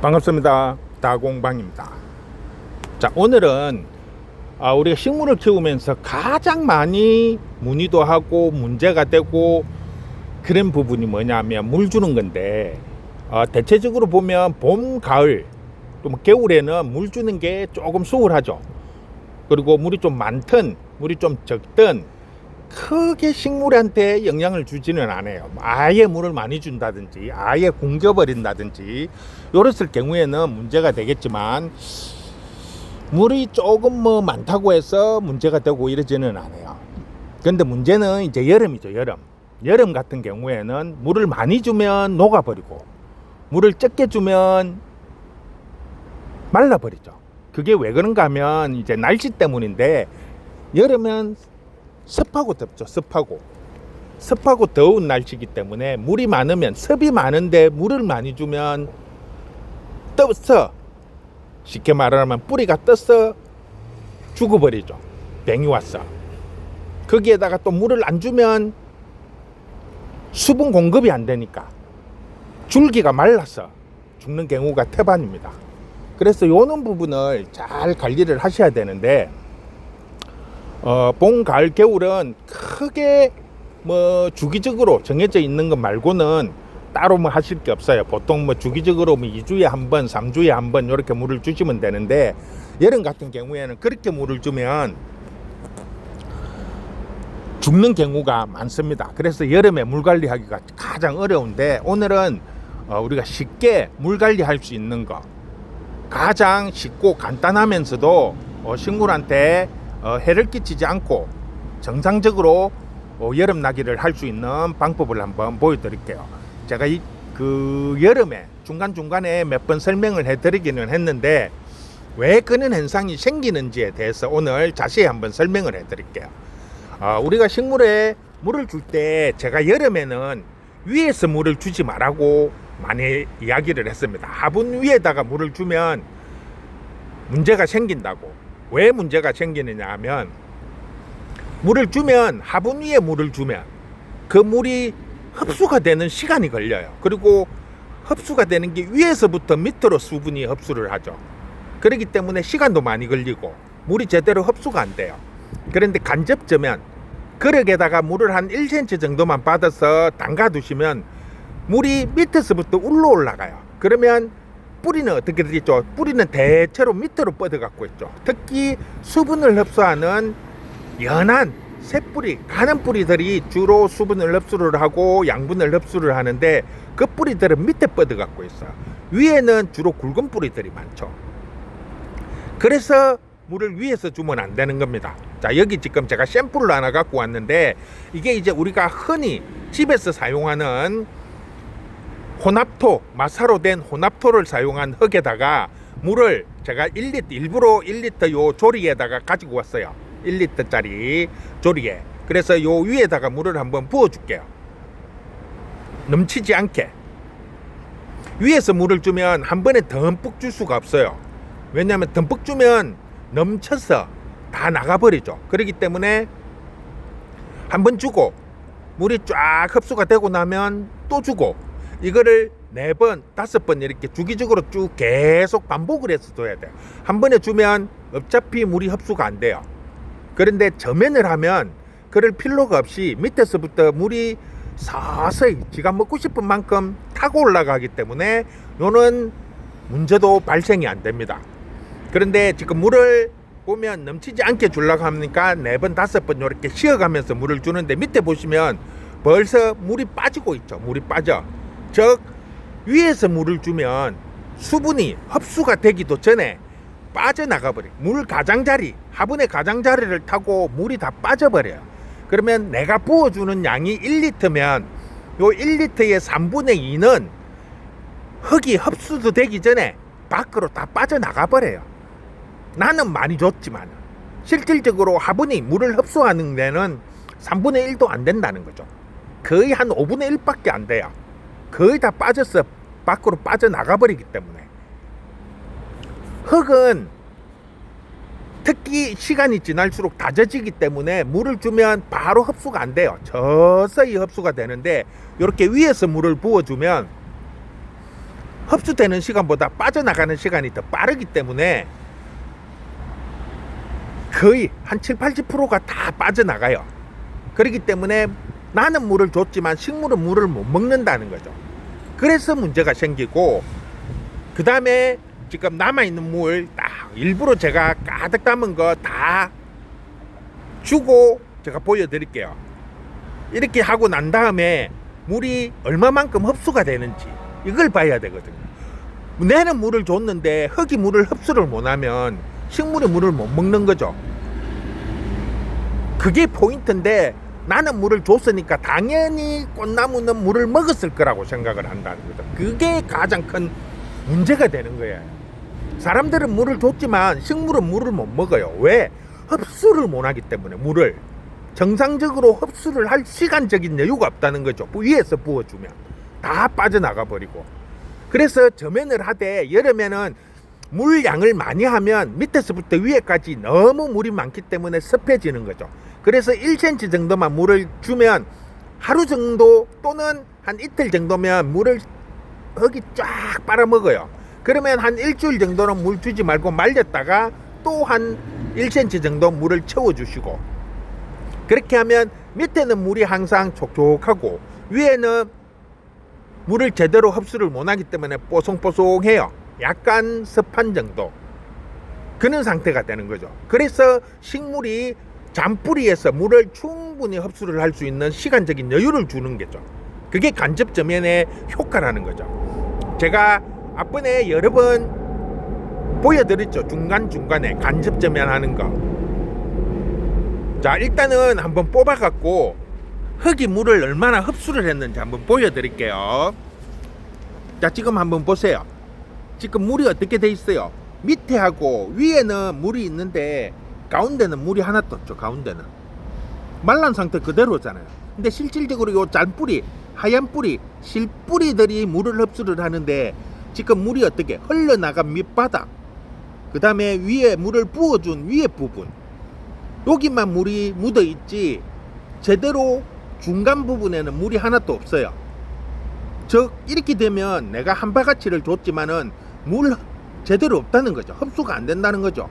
반갑습니다. 다공방입니다. 자, 오늘은 아, 우리가 식물을 키우면서 가장 많이 문의도 하고 문제가 되고 그런 부분이 뭐냐면 물 주는 건데 어, 대체적으로 보면 봄, 가을 또뭐 겨울에는 물 주는 게 조금 수월하죠. 그리고 물이 좀 많든 물이 좀 적든 크게 식물한테 영향을 주지는 않아요. 아예 물을 많이 준다든지 아예 굶겨버린다든지 이랬을 경우에는 문제가 되겠지만 물이 조금 뭐 많다고 해서 문제가 되고 이러지는 않아요. 근데 문제는 이제 여름이죠, 여름. 여름 같은 경우에는 물을 많이 주면 녹아버리고 물을 적게 주면 말라버리죠. 그게 왜 그런가 하면 이제 날씨 때문인데 여름엔 습하고 덥죠. 습하고. 습하고 더운 날씨이기 때문에 물이 많으면 습이 많은데 물을 많이 주면 떠서 쉽게 말하면 뿌리가 떠서 죽어버리죠. 병이 왔어. 거기에다가 또 물을 안 주면 수분 공급이 안 되니까 줄기가 말라서 죽는 경우가 태반입니다. 그래서 요런 부분을 잘 관리를 하셔야 되는데 어, 봄, 가을, 겨울은 크게 뭐 주기적으로 정해져 있는 것 말고는 따로 뭐 하실 게 없어요. 보통 뭐 주기적으로 뭐 2주에 한 번, 3주에 한 번 이렇게 물을 주시면 되는데 여름 같은 경우에는 그렇게 물을 주면 죽는 경우가 많습니다. 그래서 여름에 물 관리하기가 가장 어려운데 오늘은 어, 우리가 쉽게 물 관리할 수 있는 거 가장 쉽고 간단하면서도 어, 식물한테 어, 해를 끼치지 않고 정상적으로 어, 여름 나기를 할 수 있는 방법을 한번 보여드릴게요. 제가 이 그 여름에 중간 중간에 몇 번 설명을 해드리기는 했는데 왜 그런 현상이 생기는지에 대해서 오늘 자세히 한번 설명을 해드릴게요. 어, 우리가 식물에 물을 줄 때 제가 여름에는 위에서 물을 주지 말라고 많이 이야기를 했습니다. 화분 위에다가 물을 주면 문제가 생긴다고. 왜 문제가 생기느냐 하면 물을 주면 화분 위에 물을 주면 그 물이 흡수가 되는 시간이 걸려요. 그리고 흡수가 되는 게 위에서부터 밑으로 수분이 흡수를 하죠. 그렇기 때문에 시간도 많이 걸리고 물이 제대로 흡수가 안 돼요. 그런데 간접저면 그릇에다가 물을 한 1cm 정도만 받아서 담가 두시면 물이 밑에서부터 울러 올라가요. 그러면 뿌리는 어떻게 되겠죠? 뿌리는 대체로 밑으로 뻗어갖고 있죠. 특히 수분을 흡수하는 연한 새뿌리, 가는 뿌리들이 주로 수분을 흡수를 하고 양분을 흡수를 하는데 그 뿌리들은 밑에 뻗어갖고 있어요. 위에는 주로 굵은 뿌리들이 많죠. 그래서 물을 위에서 주면 안 되는 겁니다. 자, 여기 지금 제가 샘플을 하나 갖고 왔는데 이게 이제 우리가 흔히 집에서 사용하는 혼합토, 마사로 된 혼합토를 사용한 흙에다가 물을 제가 1리터, 일부러 1리터 요 조리에다가 가지고 왔어요. 1리터짜리 조리에. 그래서 요 위에다가 물을 한번 부어줄게요. 넘치지 않게. 위에서 물을 주면 한 번에 듬뿍 줄 수가 없어요. 왜냐하면 듬뿍 주면 넘쳐서 다 나가버리죠. 그렇기 때문에 한 번 주고 물이 쫙 흡수가 되고 나면 또 주고 이거를 네 번, 다섯 번 이렇게 주기적으로 쭉 계속 반복을 해서 줘야 돼요. 한 번에 주면 어차피 물이 흡수가 안 돼요. 그런데 저면을 하면 그럴 필요가 없이 밑에서부터 물이 서서히 지가 먹고 싶은 만큼 타고 올라가기 때문에 요는 문제도 발생이 안 됩니다. 그런데 지금 물을 보면 넘치지 않게 주려고 하니까 네 번, 다섯 번 이렇게 쉬어가면서 물을 주는데 밑에 보시면 벌써 물이 빠지고 있죠. 물이 빠져. 즉, 위에서 물을 주면 수분이 흡수가 되기도 전에 빠져나가 버려. 물 가장자리, 화분의 가장자리를 타고 물이 다 빠져버려요. 그러면 내가 부어주는 양이 1리터면 요 1리터의 3분의 2는 흙이 흡수도 되기 전에 밖으로 다 빠져나가 버려요. 나는 많이 줬지만 실질적으로 화분이 물을 흡수하는 데는 3분의 1도 안 된다는 거죠. 거의 한 5분의 1밖에 안 돼요. 거의 다 빠져서 밖으로 빠져나가 버리기 때문에 흙은 특히 시간이 지날수록 다져지기 때문에 물을 주면 바로 흡수가 안 돼요. 서서히 흡수가 되는데 이렇게 위에서 물을 부어주면 흡수되는 시간보다 빠져나가는 시간이 더 빠르기 때문에 거의 한 7, 80%가 다 빠져나가요. 그렇기 때문에 나는 물을 줬지만 식물은 물을 못 먹는다는 거죠. 그래서 문제가 생기고 그 다음에 지금 남아있는 물 딱 일부러 제가 가득 담은 거 다 주고 제가 보여드릴게요. 이렇게 하고 난 다음에 물이 얼마만큼 흡수가 되는지 이걸 봐야 되거든요. 내는 물을 줬는데 흙이 물을 흡수를 못하면 식물이 물을 못 먹는 거죠. 그게 포인트인데 나는 물을 줬으니까 당연히 꽃나무는 물을 먹었을 거라고 생각을 한다는 거죠. 그게 가장 큰 문제가 되는 거예요. 사람들은 물을 줬지만 식물은 물을 못 먹어요. 왜? 흡수를 못 하기 때문에 물을 정상적으로 흡수를 할 시간적인 여유가 없다는 거죠. 위에서 부어주면 다 빠져나가 버리고. 그래서 저면을 하되 여름에는 물 양을 많이 하면 밑에서부터 위에까지 너무 물이 많기 때문에 습해지는 거죠. 그래서 1cm 정도만 물을 주면 하루 정도 또는 한 이틀 정도면 물을 흙이 쫙 빨아먹어요. 그러면 한 일주일 정도는 물 주지 말고 말렸다가 또 한 1cm 정도 물을 채워주시고 그렇게 하면 밑에는 물이 항상 촉촉하고 위에는 물을 제대로 흡수를 못하기 때문에 뽀송뽀송해요. 약간 습한 정도. 그런 상태가 되는 거죠. 그래서 식물이 잔뿌리에서 물을 충분히 흡수를 할 수 있는 시간적인 여유를 주는 거죠. 그게 간접 저면의 효과라는 거죠. 제가 앞번에 여러 번 보여드렸죠. 중간중간에 간접 저면 하는 거. 자, 일단은 한번 뽑아갖고 흙이 물을 얼마나 흡수를 했는지 한번 보여드릴게요. 자, 지금 한번 보세요. 지금 물이 어떻게 돼 있어요? 밑에 하고 위에는 물이 있는데 가운데는 물이 하나도 없죠. 가운데는 말란 상태 그대로잖아요. 근데 실질적으로 요 잔뿌리, 하얀 뿌리, 실뿌리들이 물을 흡수를 하는데 지금 물이 어떻게 흘러나간 밑바닥, 그 다음에 위에 물을 부어준 위에 부분, 여기만 물이 묻어 있지 제대로 중간 부분에는 물이 하나도 없어요. 즉 이렇게 되면 내가 한 바가지를 줬지만은 물 제대로 없다는 거죠. 흡수가 안 된다는 거죠.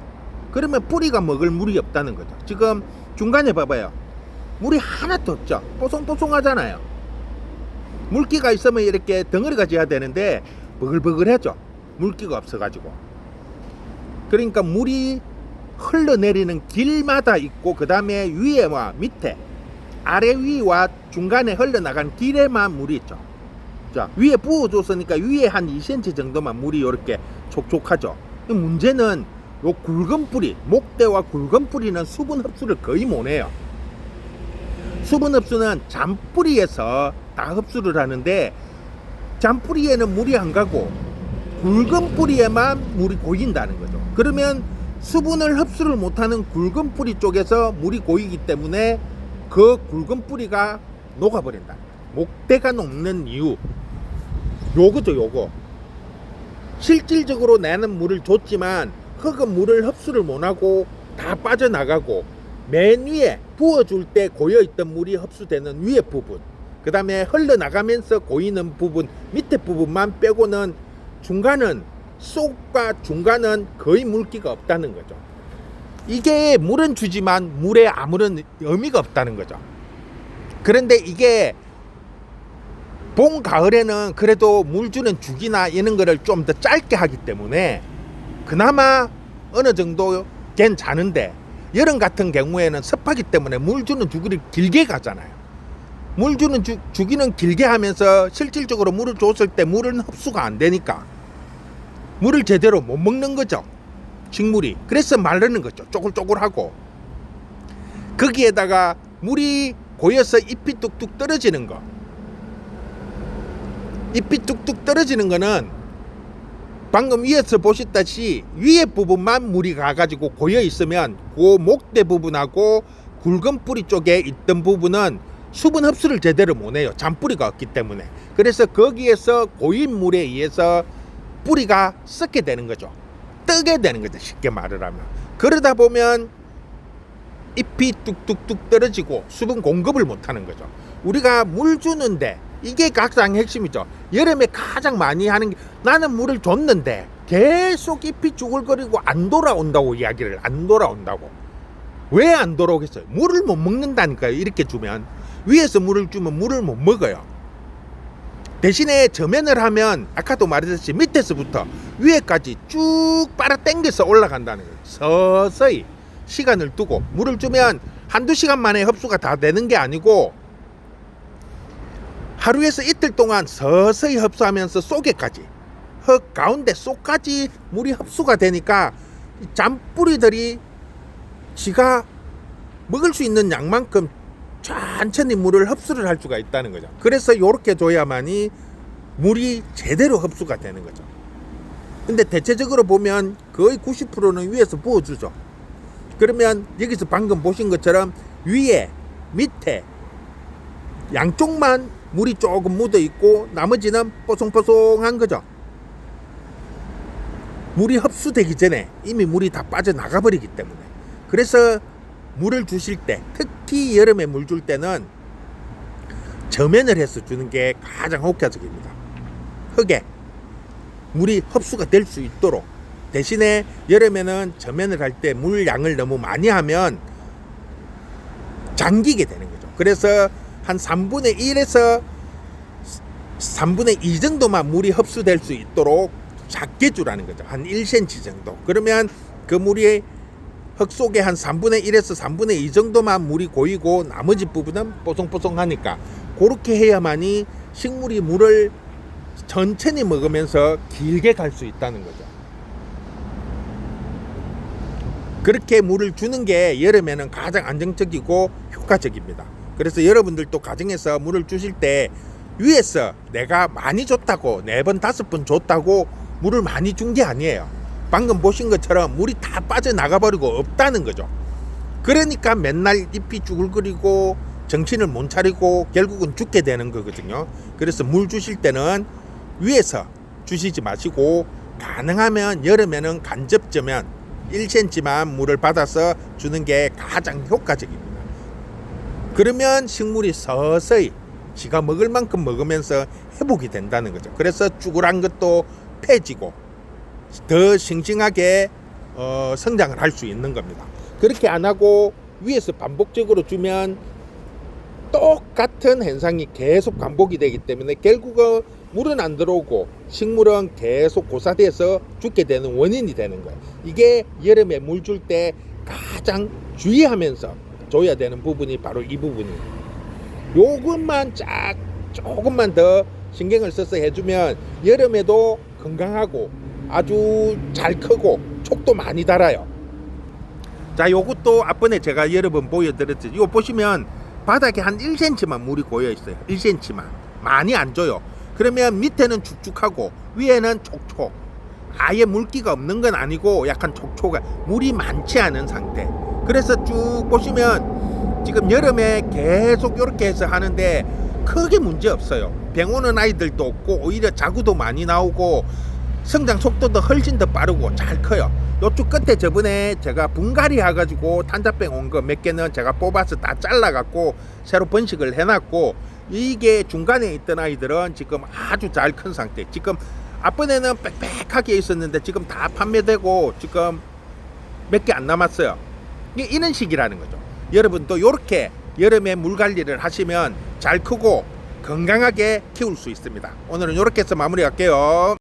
그러면 뿌리가 먹을 물이 없다는 거죠. 지금 중간에 봐봐요. 물이 하나도 없죠. 뽀송뽀송하잖아요. 물기가 있으면 이렇게 덩어리가 져야 되는데 버글버글하죠. 물기가 없어가지고. 그러니까 물이 흘러내리는 길마다 있고 그 다음에 위에와 밑에 아래 위와 중간에 흘러나간 길에만 물이 있죠. 자 위에 부어줬으니까 위에 한 2cm 정도만 물이 이렇게 촉촉하죠. 이 문제는 요 굵은 뿌리, 목대와 굵은 뿌리는 수분 흡수를 거의 못해요. 수분 흡수는 잔뿌리에서 다 흡수를 하는데 잔뿌리에는 물이 안 가고 굵은 뿌리에만 물이 고인다는 거죠. 그러면 수분을 흡수를 못하는 굵은 뿌리 쪽에서 물이 고이기 때문에 그 굵은 뿌리가 녹아버린다. 목대가 녹는 이유 요거죠 요거 실질적으로 나는 물을 줬지만 흙은 물을 흡수를 못하고 다 빠져나가고 맨 위에 부어줄 때 고여있던 물이 흡수되는 위에 부분 그 다음에 흘러나가면서 고이는 부분 밑에 부분만 빼고는 중간은 속과 중간은 거의 물기가 없다는 거죠. 이게 물은 주지만 물에 아무런 의미가 없다는 거죠. 그런데 이게 봄 가을에는 그래도 물 주는 주기나 이런 거를 좀 더 짧게 하기 때문에 그나마 어느 정도 괜찮은데 여름 같은 경우에는 습하기 때문에 물 주는 주기를 길게 가잖아요. 물 주는 주, 주기는 길게 하면서 실질적으로 물을 줬을 때 물은 흡수가 안 되니까 물을 제대로 못 먹는 거죠. 식물이. 그래서 마르는 거죠. 쪼글쪼글하고. 거기에다가 물이 고여서 잎이 뚝뚝 떨어지는 거. 잎이 뚝뚝 떨어지는 거는 방금 위에서 보셨다시 위에 부분만 물이 가가지고 고여 있으면 그 목대 부분하고 굵은 뿌리 쪽에 있던 부분은 수분 흡수를 제대로 못해요. 잔뿌리가 없기 때문에. 그래서 거기에서 고인 물에 의해서 뿌리가 썩게 되는 거죠. 뜨게 되는 거죠. 쉽게 말을 하면. 그러다 보면 잎이 뚝뚝뚝 떨어지고 수분 공급을 못하는 거죠. 우리가 물 주는데 이게 가장 핵심이죠. 여름에 가장 많이 하는 게 나는 물을 줬는데 계속 잎이 쭈글거리고 안 돌아온다고 이야기를 안 돌아온다고. 왜 안 돌아오겠어요? 물을 못 먹는다니까요. 이렇게 주면 위에서 물을 주면 물을 못 먹어요. 대신에 저면을 하면 아까도 말했듯이 밑에서부터 위에까지 쭉 빨아 당겨서 올라간다는 거예요. 서서히 시간을 두고 물을 주면 한두 시간 만에 흡수가 다 되는 게 아니고 하루에서 이틀 동안 서서히 흡수하면서 속에까지 흙 가운데 속까지 물이 흡수가 되니까 이 잔뿌리들이 지가 먹을 수 있는 양만큼 천천히 물을 흡수를 할 수가 있다는 거죠. 그래서 이렇게 줘야만이 물이 제대로 흡수가 되는 거죠. 근데 대체적으로 보면 거의 90%는 위에서 부어주죠. 그러면 여기서 방금 보신 것처럼 위에 밑에 양쪽만 물이 조금 묻어 있고 나머지는 뽀송뽀송한 거죠. 물이 흡수되기 전에 이미 물이 다 빠져나가 버리기 때문에 그래서 물을 주실 때 특히 여름에 물 줄 때는 저면을 해서 주는 게 가장 효과적입니다. 흙에 물이 흡수가 될 수 있도록 대신에 여름에는 저면을 할 때 물 양을 너무 많이 하면 잠기게 되는 거죠. 그래서 한 3분의 1에서 3분의 2 정도만 물이 흡수될 수 있도록 작게 주라는 거죠. 한 1cm 정도. 그러면 그 물이 흙 속에 한 3분의 1에서 3분의 2 정도만 물이 고이고 나머지 부분은 뽀송뽀송하니까 그렇게 해야만이 식물이 물을 천천히 먹으면서 길게 갈 수 있다는 거죠. 그렇게 물을 주는 게 여름에는 가장 안정적이고 효과적입니다. 그래서 여러분들도 가정에서 물을 주실 때 위에서 내가 많이 줬다고 네 번 다섯 번 줬다고 물을 많이 준 게 아니에요. 방금 보신 것처럼 물이 다 빠져나가 버리고 없다는 거죠. 그러니까 맨날 잎이 쭈글거리고 정신을 못 차리고 결국은 죽게 되는 거거든요. 그래서 물 주실 때는 위에서 주시지 마시고 가능하면 여름에는 간접저면 1cm만 물을 받아서 주는 게 가장 효과적입니다. 그러면 식물이 서서히 지가 먹을 만큼 먹으면서 회복이 된다는 거죠. 그래서 쭈글한 것도 폐지고 더 싱싱하게 어, 성장을 할 수 있는 겁니다. 그렇게 안 하고 위에서 반복적으로 주면 똑같은 현상이 계속 반복이 되기 때문에 결국은 물은 안 들어오고 식물은 계속 고사돼서 죽게 되는 원인이 되는 거예요. 이게 여름에 물 줄 때 가장 주의하면서 줘야 되는 부분이 바로 이 부분이에요. 요것만 쫙 조금만 더 신경을 써서 해주면 여름에도 건강하고 아주 잘 크고 촉도 많이 달아요. 자, 요것도 앞번에 제가 여러 번 보여드렸죠. 이거 보시면 바닥에 한 1cm만 물이 고여 있어요. 1cm만. 많이 안 줘요. 그러면 밑에는 축축하고 위에는 촉촉. 아예 물기가 없는 건 아니고 약간 촉촉한 물이 많지 않은 상태. 그래서 쭉 보시면 지금 여름에 계속 이렇게 해서 하는데 크게 문제 없어요. 병 오는 아이들도 없고 오히려 자구도 많이 나오고 성장 속도도 훨씬 더 빠르고 잘 커요. 요쪽 끝에 저번에 제가 분갈이 해가지고 탄자병 온 거 몇 개는 제가 뽑아서 다 잘라갖고 새로 번식을 해놨고 이게 중간에 있던 아이들은 지금 아주 잘 큰 상태. 지금 앞번에는 빽빽하게 있었는데 지금 다 판매되고 지금 몇 개 안 남았어요. 이런 식이라는 거죠. 여러분도 이렇게 여름에 물 관리를 하시면 잘 크고 건강하게 키울 수 있습니다. 오늘은 이렇게 해서 마무리할게요.